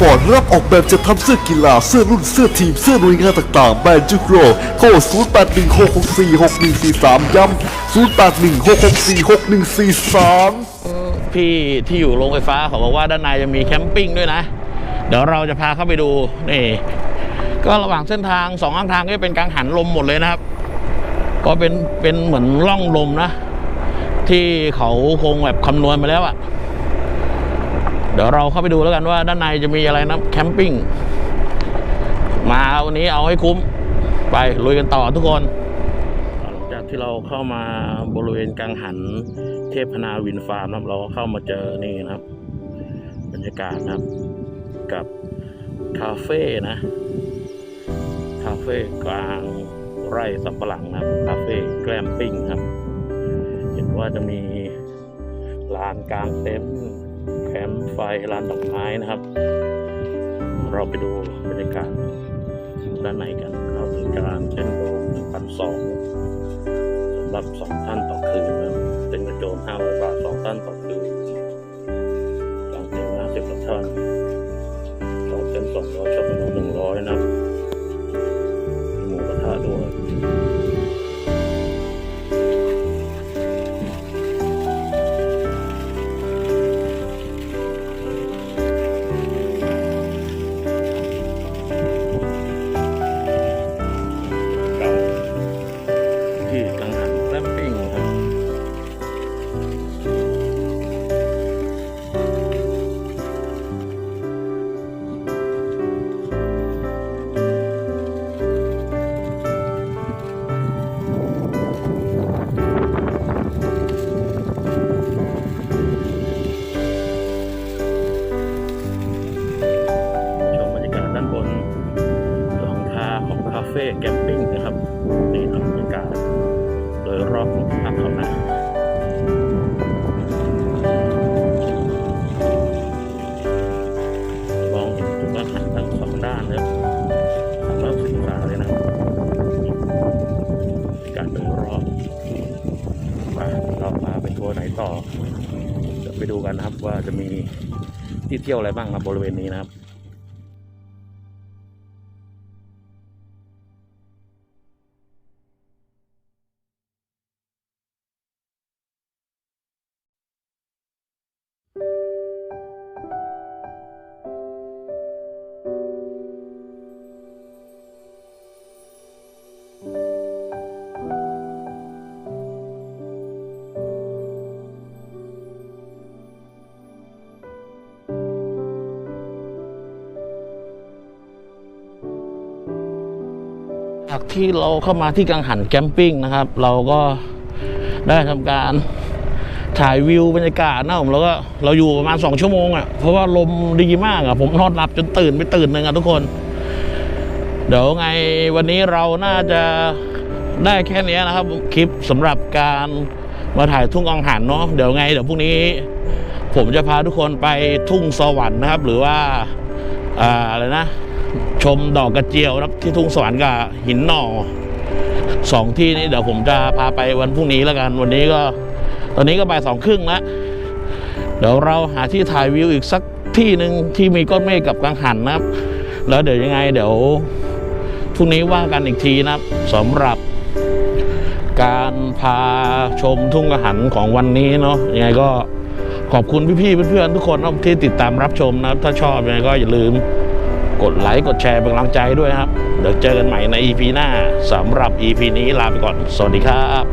ปอร์ตรับออกแบบจะทำเสื้อกีฬาเสื้อรุ่นเสื้อทีมเสื้อหน่วยงานต่างๆแบรนด์จุกโรโทร0816646143 ย้ำ0816646143 พี่ที่อยู่โรงไฟฟ้าเขาบอกว่าด้านในจะมีแคมปิ้งด้วยนะ เดี๋ยวเราจะพาเข้าไปดูนี่ก็ระหว่างเส้นทางสองข้างทางก็เป็นกังหันลมหมดเลยนะครับ ก็เป็นเป็นเหมือนร่องลมนะ ที่เขาคงแบบคำนวณมาแล้วอะ เดี๋ยวเราเข้าไปดูแล้วกันว่าด้านในจะมีอะไรนะแคมปิ้งมาวันนี้เอาให้คุ้ม ไปลุยกันต่อทุกคนหลังจากที่เราเข้ามาบริเวณกังหันเทพนาวินฟาร์มนะครับเราเข้ามาเจอนี่นะครับ บรรยากาศนะครับ กับคาเฟ่นะคาเฟ่กลางไร่สับปะหลังนะครับคาเฟ่แกลมปิ้งครับ เห็นว่าจะมีลานกลางเต็นท์ แคมป์ไฟลานดอกไม้นะครับ เราไปดูบรรยากาศด้านในกันเข้าบริการเช่นโดมหนึ่งพันสองสำหรับสองท่านต่อคืนนะเป็นกระโจมห้าร้อยบาทสองท่านต่อคืนกลางเต็นท์ห้าสิบละท่านต่อเต็นท์สองร้อยช็อปหนึ่งร้อยนะมีหมูกระทะด้วย ฟ่แคมปิ้งนะครับในี่ครับรรยากาศโดยรอบของพักเขานะมองเห็นทุกอาหารทั้งสองด้านเลยสามารถศึกษาเลยนะกาศโดยรอบมาเราพาไปทัวร์ไหนต่อเดี๋ยวไปดูกันนะครับว่าจะมีที่เที่ยวอะไรบ้างครับบริเวณนี้นะครับ จากที่เราเข้ามาที่กังหันแคมปิ้งนะครับ เราก็ได้ทำการถ่ายวิวบรรยากาศนะผมแล้วก็เราอยู่ประมาณสองชั่วโมงอะ่ะเพราะว่าลมดีมากอะ่ะผมนอนหลับจนตื่นไปตื่นหนึ่งอะ่ะทุกคน เดี๋ยวไงวันนี้เราน่าจะได้แค่นี้นะครับ คลิปสำหรับการมาถ่ายทุ่งกังหันเนาะเดี๋ยวไง เดี๋ยวพรุ่งนี้ ผมจะพาทุกคนไปทุ่งสวรรค์นะครับ หรือว่าอ่าอะไรนะ ชมดอกกระเจียวครับที่ทุ่งสวรรค์กับหินหน่อสองที่นี้เดี๋ยวผมจะพาไปวันพรุ่งนี้แล้วกัน วันนี้ก็ ตอนนี้ก็บ่ายสองครึ่งแล้วเดี๋ยวเราหาที่ถ่ายวิวอีกสักที่หนึ่งที่มีก้อนเมฆกับกังหันนะครับ แล้วเดี๋ยวยังไง เดี๋ยวพรุ่งนี้ว่ากันอีกทีนะครับสำหรับการพาชมทุ่งกังหันของวันนี้เนาะยังไงก็ขอบคุณพี่ๆเพื่อนๆทุกคนที่ติดตามรับชมนะครับ ถ้าชอบยังไงก็อย่าลืม กดไลค์กดแชร์เป็นกำลังใจด้วยครับ เดี๋ยวเจอกันใหม่ใน EP หน้าสำหรับ EP นี้ลาไปก่อน สวัสดีครับ